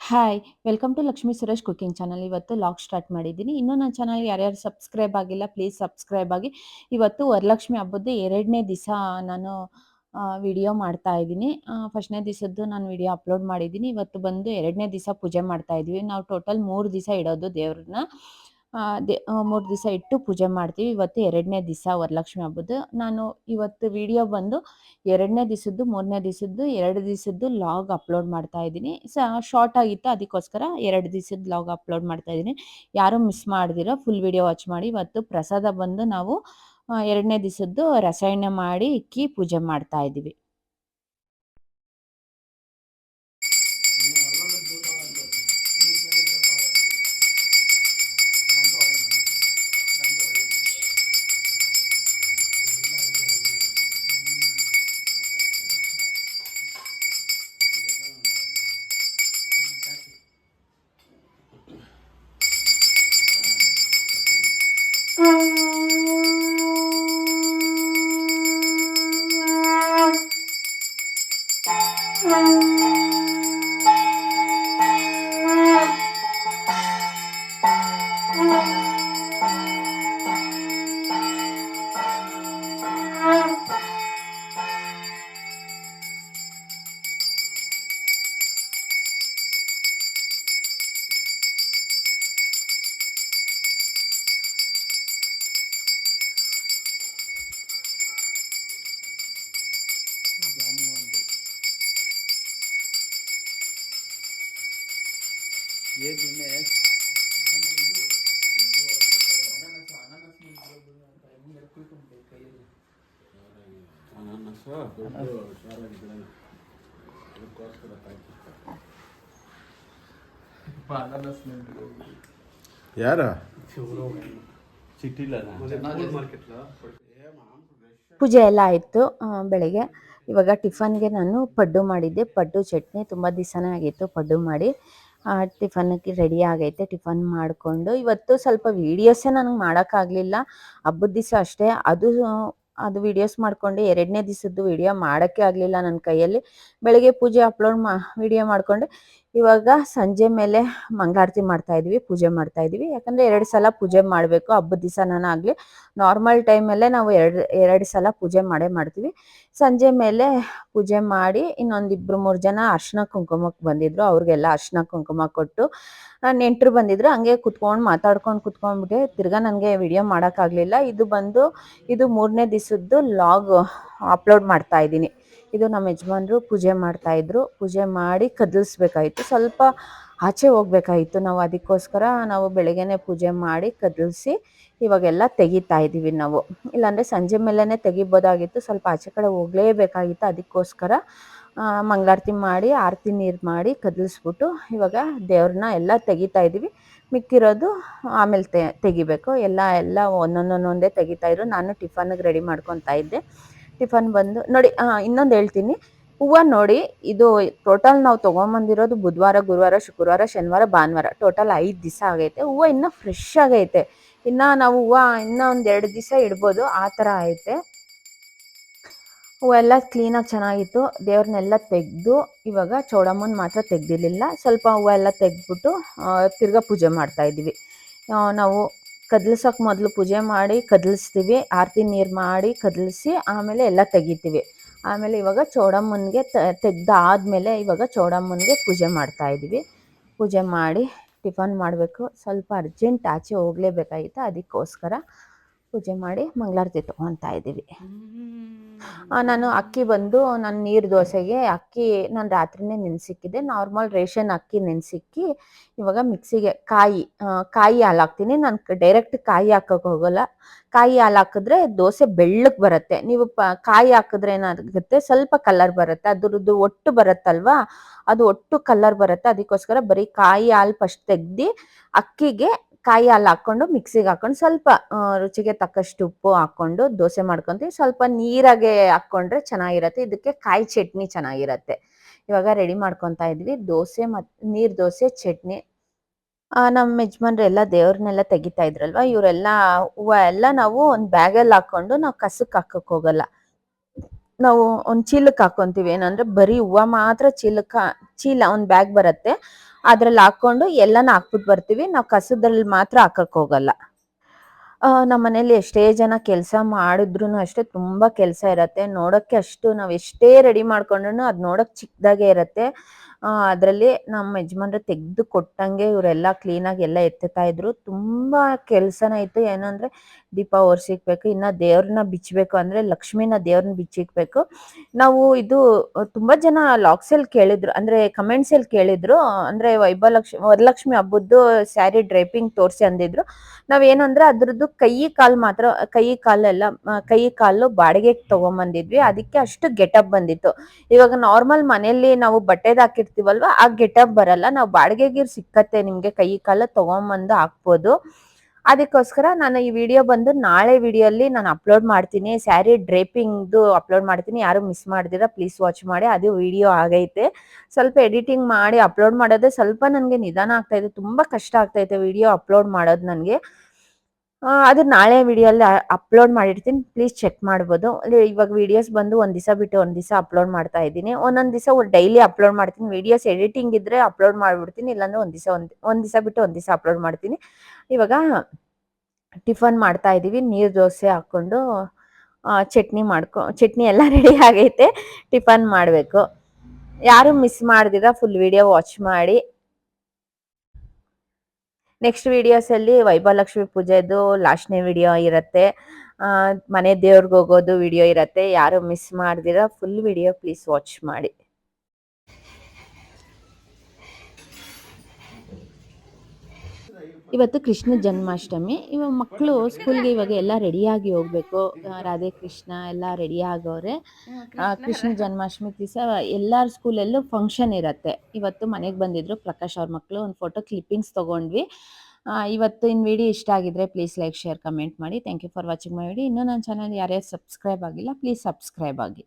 Hi welcome to Lakshmi Suresh cooking channel ಇವತ್ತು log start ಮಾಡಿದ್ದೀನಿ. ಇನ್ನೂ ನನ್ನ ಚಾನಲ್ ಯಾರ್ಯಾರು ಸಬ್ಸ್ಕ್ರೈಬ್ ಆಗಿಲ್ಲ ಪ್ಲೀಸ್ ಸಬ್ಸ್ಕ್ರೈಬ್ ಆಗಿ. ಇವತ್ತು ವರಲಕ್ಷ್ಮಿ ಹಬ್ಬದ ಎರಡನೇ ದಿವಸ ನಾನು ವಿಡಿಯೋ ಮಾಡ್ತಾ ಇದ್ದೀನಿ. ಫಸ್ಟ್ನೇ ದಿವಸದ್ದು ನಾನು ವಿಡಿಯೋ ಅಪ್ಲೋಡ್ ಮಾಡಿದ್ದೀನಿ. ಇವತ್ತು ಬಂದು ಎರಡನೇ ದಿವಸ ಪೂಜೆ ಮಾಡ್ತಾ ಇದ್ವಿ. ನಾವು ಟೋಟಲ್ ಮೂರು ದಿವಸ ಇಡೋದು ದೇವ್ರನ್ನ. ದೇ ಮೂರು ದಿವಸ ಇಟ್ಟು ಪೂಜೆ ಮಾಡ್ತೀವಿ. ಇವತ್ತು ಎರಡನೇ ದಿವಸ ವರಲಕ್ಷ್ಮಿ ಹಬ್ಬದ್ದು. ನಾನು ಇವತ್ತು ವಿಡಿಯೋ ಬಂದು ಎರಡನೇ ದಿವಸದ್ದು, ಮೂರನೇ ದಿವಸದ್ದು, ಎರಡು ದಿವಸದ್ದು ಲಾಗ್ ಅಪ್ಲೋಡ್ ಮಾಡ್ತಾ ಇದ್ದೀನಿ. ಸ, ಶಾರ್ಟ್ ಆಗಿತ್ತು. ಅದಕ್ಕೋಸ್ಕರ ಎರಡು ದಿವಸದ ಲಾಗ್ ಅಪ್ಲೋಡ್ ಮಾಡ್ತಾ ಇದ್ದೀನಿ. ಯಾರೂ ಮಿಸ್ ಮಾಡಿದಿರೋ, ಫುಲ್ ವಿಡಿಯೋ ವಾಚ್ ಮಾಡಿ. ಇವತ್ತು ಪ್ರಸಾದ ಬಂದು ನಾವು ಎರಡನೇ ದಿವಸದ್ದು ರಸಾಯನ ಮಾಡಿ ಇಕ್ಕಿ ಪೂಜೆ ಮಾಡ್ತಾ ಇದ್ದೀವಿ. 嗯 ಅನಾನಸ ದೊಡ್ಡ ಶಾರಾಗಿ ಗಿಡ ಅದಕ್ಕೋಸ್ಕರ ಕಾಯ್ತಿರ್ತಾರೆ ಯಾರ? ಪೂಜೆ ಎಲ್ಲ ಆಯಿತು ಬೆಳಿಗ್ಗೆ. ಇವಾಗ ಟಿಫನ್ಗೆ ನಾನು ಪಡ್ಡು ಮಾಡಿದ್ದೆ. ಪಡ್ಡು ಚಟ್ನಿ ತುಂಬ ದಿವಸನೇ ಆಗಿತ್ತು ಪಡ್ಡು ಮಾಡಿ. ಟಿಫನ್ಗೆ ರೆಡಿ ಆಗೈತೆ ಟಿಫನ್ ಮಾಡಿಕೊಂಡು. ಇವತ್ತು ಸ್ವಲ್ಪ ವೀಡಿಯೋಸೇ ನನಗೆ ಮಾಡೋಕ್ಕಾಗಲಿಲ್ಲ. ಹಬ್ಬದ ದಿವಸ ಅಷ್ಟೇ. ಅದು ಅದು ವಿಡಿಯೋಸ್ ಮಾಡ್ಕೊಂಡು ಎರಡನೇ ದಿವಸದ್ದು ವಿಡಿಯೋ ಮಾಡೋಕ್ಕೆ ಆಗಲಿಲ್ಲ ನನ್ನ ಕೈಯಲ್ಲಿ. ಬೆಳಗ್ಗೆ ಪೂಜೆ ಅಪ್ಲೋಡ್ ಮಾ ವಿಡಿಯೋ ಮಾಡಿಕೊಂಡೆ ಇವಾಗ ಸಂಜೆ ಮೇಲೆ ಮಂಗಳಾರತಿ ಮಾಡ್ತಾ ಇದ್ವಿ, ಪೂಜೆ ಮಾಡ್ತಾ ಇದ್ವಿ. ಯಾಕಂದರೆ ಎರಡು ಸಲ ಪೂಜೆ ಮಾಡಬೇಕು, ಹಬ್ಬದ ನಾನು ಆಗಲಿ. ನಾರ್ಮಲ್ ಟೈಮಲ್ಲೇ ನಾವು ಎರಡು ಎರಡು ಸಲ ಪೂಜೆ ಮಾಡೇ ಮಾಡ್ತೀವಿ. ಸಂಜೆ ಮೇಲೆ ಪೂಜೆ ಮಾಡಿ ಇನ್ನೊಂದಿಬ್ಬರು ಮೂರು ಜನ ಅರ್ಶಿನ ಕುಂಕುಮಕ್ಕೆ ಬಂದಿದ್ರು. ಅವ್ರಿಗೆಲ್ಲ ಅರ್ಶಿನ ಕುಂಕುಮ ಕೊಟ್ಟು ನೆಂಟರು ಬಂದಿದ್ರು, ಹಂಗೆ ಕುತ್ಕೊಂಡು ಮಾತಾಡ್ಕೊಂಡು ಕುತ್ಕೊಂಡ್ಬಿಟ್ಟೆ ತಿರ್ಗಾ ನನಗೆ ವಿಡಿಯೋ ಮಾಡೋಕ್ಕಾಗಲಿಲ್ಲ. ಇದು ಬಂದು, ಇದು ಮೂರನೇ ದಿವಸದ್ದು ಲಾಗ್ ಅಪ್ಲೋಡ್ ಮಾಡ್ತಾ ಇದ್ದೀನಿ. ಇದು ನಮ್ಮ ಯಜಮಾನರು ಪೂಜೆ ಮಾಡ್ತಾಯಿದ್ರು ಪೂಜೆ ಮಾಡಿ ಕದಲಿಸ್ಬೇಕಾಯಿತು. ಸ್ವಲ್ಪ ಆಚೆ ಹೋಗ್ಬೇಕಾಯಿತು. ನಾವು ಅದಕ್ಕೋಸ್ಕರ ನಾವು ಬೆಳಗ್ಗೆನೆ ಪೂಜೆ ಮಾಡಿ ಕದಲಿಸಿ ಇವಾಗೆಲ್ಲ ತೆಗಿತಾ ಇದ್ದೀವಿ ನಾವು. ಇಲ್ಲಾಂದರೆ ಸಂಜೆ ಮೇಲೇ ತೆಗಿಬೋದಾಗಿತ್ತು ಸ್ವಲ್ಪ ಆಚೆ ಕಡೆ ಹೋಗಲೇಬೇಕಾಗಿತ್ತು. ಅದಕ್ಕೋಸ್ಕರ ಮಂಗಳಾರತಿ ಮಾಡಿ, ಆರತಿ ನೀರು ಮಾಡಿ ಕದಲಿಸ್ಬಿಟ್ಟು ಇವಾಗ ದೇವ್ರನ್ನ ಎಲ್ಲ ತೆಗಿತಾ ಇದ್ದೀವಿ ಮಿಕ್ಕಿರೋದು ಆಮೇಲೆ ತೆ, ತೆಗಿಬೇಕು. ಎಲ್ಲ ಎಲ್ಲ ಒಂದೊಂದೊಂದೊಂದೇ ತೆಗಿತಾ ಇದ್ರು. ನಾನು ಟಿಫನ್ಗೆ ರೆಡಿ ಮಾಡ್ಕೊತಾ ಇದ್ದೆ. ಟಿಫನ್ ಬಂದು, ನೋಡಿ ಇನ್ನೊಂದು ಹೇಳ್ತೀನಿ. ಹೂವು ನೋಡಿ, ಇದು ಟೋಟಲ್ ನಾವು ತೊಗೊಂಬಂದಿರೋದು ಬುಧವಾರ, ಗುರುವಾರ, ಶುಕ್ರವಾರ, ಶನಿವಾರ, ಭಾನುವಾರ. ಟೋಟಲ್ ಐದು ದಿವಸ ಆಗೈತೆ. ಹೂವು ಇನ್ನೂ ಫ್ರೆಶ್ ಆಗೈತೆ. ಇನ್ನು ನಾವು ಹೂವು ಇನ್ನೂ ಒಂದು ಎರಡು ದಿವಸ ಇಡ್ಬೋದು. ಆ ಥರ ಐತೆ. ಹೂವೆಲ್ಲ ಕ್ಲೀನಾಗಿ ಚೆನ್ನಾಗಿತ್ತು. ದೇವ್ರನ್ನೆಲ್ಲ ತೆಗೆದು ಇವಾಗ ಚೌಡಮ್ಮನ ಮಾತ್ರ ತೆಗ್ದಿರಲಿಲ್ಲ. ಸ್ವಲ್ಪ ಹೂವೆಲ್ಲ ತೆಗೆದ್ಬಿಟ್ಟು ತಿರ್ಗಾ ಪೂಜೆ ಮಾಡ್ತಾ ಇದ್ವಿ ನಾವು ಕದಲ್ಸೋಕೆ ಮೊದಲು ಪೂಜೆ ಮಾಡಿ ಕದಲಿಸ್ತೀವಿ, ಆರತಿ ನೀರು ಮಾಡಿ ಕದಲಿಸಿ ಆಮೇಲೆ ಎಲ್ಲ ತೆಗಿತೀವಿ. ಆಮೇಲೆ ಇವಾಗ ಚೌಡಮ್ಮನಿಗೆ ತೆಗ್ದಾದ್ಮೇಲೆ ಇವಾಗ ಚೌಡಮ್ಮನಿಗೆ ಪೂಜೆ ಮಾಡ್ತಾ ಇದ್ದೀವಿ. ಪೂಜೆ ಮಾಡಿ ಟಿಫನ್ ಮಾಡಬೇಕು. ಸ್ವಲ್ಪ ಅರ್ಜೆಂಟ್ ಆಚೆ ಹೋಗಲೇಬೇಕಾಗಿತ್ತು, ಅದಕ್ಕೋಸ್ಕರ ಪೂಜೆ ಮಾಡಿ ಮಂಗಳಾರತಿ ತೊಗೊತಾ ಇದ್ದೀವಿ. ನಾನು ಅಕ್ಕಿ ಬಂದು ನಾನು ನೀರು ದೋಸೆಗೆ ಅಕ್ಕಿ ನಾನು ರಾತ್ರಿನೇ ನೆನ್ಸಿಕ್ಕಿದೆ. ನಾರ್ಮಲ್ ರೇಷನ್ ಅಕ್ಕಿ ನೆನೆಸಿಕ್ಕಿ ಇವಾಗ ಮಿಕ್ಸಿಗೆ ಕಾಯಿ ಕಾಯಿ ಹಾಲು ಹಾಕ್ತೀನಿ. ನಾನು ಡೈರೆಕ್ಟ್ ಕಾಯಿ ಹಾಕೋಕೆ ಹೋಗಲ್ಲ. ಕಾಯಿ ಹಾಲು ಹಾಕಿದ್ರೆ ದೋಸೆ ಬೆಳ್ಳಕ್ಕೆ ಬರುತ್ತೆ. ನೀವು ಪ ಕಾಯಿ ಹಾಕಿದ್ರೆ ಏನಾಗುತ್ತೆ ಸ್ವಲ್ಪ ಕಲರ್ ಬರುತ್ತೆ. ಅದ್ರದ್ದು ಒಟ್ಟು ಬರುತ್ತಲ್ವಾ? ಅದು ಒಟ್ಟು ಕಲರ್ ಬರುತ್ತೆ. ಅದಕ್ಕೋಸ್ಕರ ಬರೀ ಕಾಯಿ ಹಾಲು ಫಸ್ಟ್ ತೆಗ್ದು ಅಕ್ಕಿಗೆ ಕಾಯಿ ಹಾಲು ಹಾಕೊಂಡು ಮಿಕ್ಸಿಗೆ ಹಾಕೊಂಡು ಸ್ವಲ್ಪ ರುಚಿಗೆ ತಕ್ಕಷ್ಟು ಉಪ್ಪು ಹಾಕೊಂಡು ದೋಸೆ ಮಾಡ್ಕೊಂತೀವಿ. ಸ್ವಲ್ಪ ನೀರಾಗೆ ಹಾಕ್ಕೊಂಡ್ರೆ ಚೆನ್ನಾಗಿರತ್ತೆ. ಇದಕ್ಕೆ ಕಾಯಿ ಚಟ್ನಿ ಚೆನ್ನಾಗಿರತ್ತೆ. ಇವಾಗ ರೆಡಿ ಮಾಡ್ಕೊತಾ ಇದ್ವಿ. ದೋಸೆ ಮತ್ತು ನೀರ್ ದೋಸೆ, ಚಟ್ನಿ. ನಮ್ಮ ಯಜಮಾನ್ರು ಎಲ್ಲ ದೇವ್ರನ್ನೆಲ್ಲ ತೆಗಿತಾ ಇದ್ರಲ್ವ? ಇವರೆಲ್ಲ, ಹೂವು ಎಲ್ಲ ನಾವು ಒಂದು ಬ್ಯಾಗಲ್ಲಿ ಹಾಕೊಂಡು ನಾವು ಕಸಕ್ಕೆ ಹಾಕಕ್ ಹೋಗಲ್ಲ. ನಾವು ಒಂದು ಚೀಲಕ್ಕೆ ಹಾಕೊಂತೀವಿ. ಏನಂದ್ರೆ ಬರೀ ಹೂವು ಮಾತ್ರ ಚೀಲಕ್ಕೆ, ಚೀಲ ಒಂದು ಬ್ಯಾಗ್ ಬರುತ್ತೆ. ಅದ್ರಲ್ಲಿ ಹಾಕೊಂಡು ಎಲ್ಲಾನು ಹಾಕ್ಬಿಟ್ಟು ಬರ್ತೀವಿ. ನಾವು ಕಸದಲ್ಲಿ ಮಾತ್ರ ಹಾಕಕ್ ಹೋಗಲ್ಲ. ನಮ್ಮ ಮನೇಲಿ ಎಷ್ಟೇ ಜನ ಕೆಲಸ ಮಾಡಿದ್ರು ಅಷ್ಟೇ ತುಂಬಾ ಕೆಲಸ ಇರತ್ತೆ. ನೋಡಕ್ಕೆ ಅಷ್ಟು ನಾವು ಎಷ್ಟೇ ರೆಡಿ ಮಾಡ್ಕೊಂಡ್ರು ಅದು ನೋಡಕ್ ಚಿಕ್ಕದಾಗೆ ಇರತ್ತೆ. ಅದ್ರಲ್ಲಿ ನಮ್ಮ ಯಜಮಾನ್ರು ತೆಗ್ದ್ ಕೊಟ್ಟಂಗೆ ಇವರೆಲ್ಲ ಕ್ಲೀನಾಗಿ ಎಲ್ಲ ಎತ್ತುತ್ತಾ ಇದ್ರು. ತುಂಬಾ ಕೆಲ್ಸನ ಇತ್ತು. ಏನಂದ್ರೆ ದೀಪ ಒರ್ಸಿಕ್ಬೇಕು, ಇನ್ನ ದೇವ್ರನ್ನ ಬಿಚ್ಚಬೇಕು ಅಂದ್ರೆ ಲಕ್ಷ್ಮಿನ ದೇವ್ರನ್ನ ಬಿಚ್ಚಿಕ್ಬೇಕು. ನಾವು ಇದು ತುಂಬಾ ಜನ ಲಾಕ್ಸಲ್ಲಿ ಕೇಳಿದ್ರು, ಅಂದ್ರೆ ಕಮೆಂಟ್ಸ್ ಅಲ್ಲಿ ಕೇಳಿದ್ರು. ಅಂದ್ರೆ ವೈಭಲಕ್ಷ್ಮಿ ವರಲಕ್ಷ್ಮಿ ಹಬ್ಬದ್ದು ಸ್ಯಾರಿ ಡ್ರೈಪಿಂಗ್ ತೋರ್ಸಿ ಅಂದಿದ್ರು. ನಾವೇನಂದ್ರೆ ಅದ್ರದ್ದು ಕೈ ಕಾಲ್ ಮಾತ್ರ, ಕೈ ಕಾಲೆಲ್ಲ ಕೈ ಕಾಲು ಬಾಡಿಗೆಗೆ ತಗೊಂಬಂದಿದ್ವಿ. ಅದಕ್ಕೆ ಅಷ್ಟು ಗೆಟಪ್ ಬಂದಿತ್ತು. ಇವಾಗ ನಾರ್ಮಲ್ ಮನೆಯಲ್ಲಿ ನಾವು ಬಟ್ಟೆದ್ ಹಾಕಿರ್ತೀವಲ್ವಾ ಆ ಗೆಟಪ್ ಬರಲ್ಲ. ನಾವು ಬಾಡಿಗೆಗೆ ಸಿಕ್ಕತ್ತೆ ನಿಮ್ಗೆ ಕೈ ಕಾಲ ತಗೊಂಬಂದು ಹಾಕ್ಬೋದು. ಅದಕ್ಕೋಸ್ಕರ ನಾನು ಈ ವಿಡಿಯೋ ಬಂದು ನಾಳೆ ವಿಡಿಯೋಲಿ ನಾನು ಅಪ್ಲೋಡ್ ಮಾಡ್ತೀನಿ. ಸ್ಯಾರಿ ಡ್ರೇಪಿಂಗ್ದು ಅಪ್ಲೋಡ್ ಮಾಡ್ತೀನಿ. ಯಾರು ಮಿಸ್ ಮಾಡ್ದಿರಾ ಪ್ಲೀಸ್ ವಾಚ್ ಮಾಡಿ. ಅದು ವಿಡಿಯೋ ಆಗೈತೆ. ಸ್ವಲ್ಪ ಎಡಿಟಿಂಗ್ ಮಾಡಿ ಅಪ್ಲೋಡ್ ಮಾಡೋದೇ ಸ್ವಲ್ಪ ನನಗೆ ನಿಧಾನ ಆಗ್ತಾ ಇದೆ. ತುಂಬಾ ಕಷ್ಟ ಆಗ್ತೈತೆ ವಿಡಿಯೋ ಅಪ್ಲೋಡ್ ಮಾಡೋದು ನನಗೆ. ಅದು ನಾಳೆ ವಿಡಿಯೋಲ್ಲಿ ಅಪ್ಲೋಡ್ ಮಾಡಿರ್ತೀನಿ. ಪ್ಲೀಸ್ ಚೆಕ್ ಮಾಡ್ಬೋದು. ಇವಾಗ ವಿಡಿಯೋಸ್ ಬಂದು ಒಂದು ದಿವಸ ಬಿಟ್ಟು ಒಂದು ದಿವಸ ಅಪ್ಲೋಡ್ ಮಾಡ್ತಾ ಇದ್ದೀನಿ. ಒಂದೊಂದು ದಿವಸ ಡೈಲಿ ಅಪ್ಲೋಡ್ ಮಾಡ್ತೀನಿ. ವಿಡಿಯೋಸ್ ಎಡಿಟಿಂಗ್ ಇದ್ರೆ ಅಪ್ಲೋಡ್ ಮಾಡ್ಬಿಡ್ತೀನಿ. ಇಲ್ಲಾಂದ್ರೆ ಒಂದು ದಿವಸ ಒಂದು ಒಂದು ದಿವಸ ಬಿಟ್ಟು ಒಂದು ದಿವಸ ಅಪ್ಲೋಡ್ ಮಾಡ್ತೀನಿ. ಇವಾಗ ಟಿಫನ್ ಮಾಡ್ತಾ ಇದೀವಿ. ನೀರು ದೋಸೆ ಹಾಕೊಂಡು ಚಟ್ನಿ ಮಾಡ್ಕೊ ಚಟ್ನಿ ಎಲ್ಲ ರೆಡಿ ಆಗೈತೆ. ಟಿಫನ್ ಮಾಡಬೇಕು. ಯಾರು ಮಿಸ್ ಮಾಡ್ದಿರ ಫುಲ್ ವಿಡಿಯೋ ವಾಚ್ ಮಾಡಿ. ನೆಕ್ಸ್ಟ್ ವಿಡಿಯೋಸ್ ಅಲ್ಲಿ ವೈಭವಲಕ್ಷ್ಮಿ ಪೂಜೆದು ಲಾಸ್ಟ್ನೇ ವಿಡಿಯೋ ಇರತ್ತೆ. ಮನೆ ದೇವ್ರಿಗೆ ಹೋಗೋದು ವಿಡಿಯೋ ಇರತ್ತೆ. ಯಾರು ಮಿಸ್ ಮಾಡ್ದಿರ ಫುಲ್ ವಿಡಿಯೋ ಪ್ಲೀಸ್ ವಾಚ್ ಮಾಡಿ. ಇವತ್ತು ಕೃಷ್ಣ ಜನ್ಮಾಷ್ಟಮಿ. ಇವಾಗ ಮಕ್ಕಳು ಸ್ಕೂಲ್ಗೆ ಇವಾಗ ಎಲ್ಲ ರೆಡಿಯಾಗಿ ಹೋಗ್ಬೇಕು. ರಾಧೆ ಕೃಷ್ಣ ಎಲ್ಲ ರೆಡಿ ಆಗೋರೆ. ಕೃಷ್ಣ. ಜನ್ಮಾಷ್ಟಮಿ ದಿವಸ ಎಲ್ಲರ ಸ್ಕೂಲಲ್ಲೂ ಫಂಕ್ಷನ್ ಇರುತ್ತೆ. ಇವತ್ತು ಮನೆಗೆ ಬಂದಿದ್ರು ಪ್ರಕಾಶ್ ಅವ್ರ ಮಕ್ಕಳು ಒಂದು ಫೋಟೋ ಕ್ಲಿಪ್ಪಿಂಗ್ಸ್ ತೊಗೊಂಡ್ವಿ. ಇವತ್ತು ಇನ್ನು ವಿಡಿಯೋ ಇಷ್ಟ ಆಗಿದ್ರೆ ಪ್ಲೀಸ್ ಲೈಕ್ ಶೇರ್ ಕಮೆಂಟ್ ಮಾಡಿ. Thank you for watching my video ಇನ್ನೂ ನನ್ನ ಚಾನಲ್ ಯಾರ್ಯಾರು ಸಬ್ಸ್ಕ್ರೈಬ್ ಆಗಿಲ್ಲ ಪ್ಲೀಸ್ ಸಬ್ಸ್ಕ್ರೈಬ್ ಆಗಿ.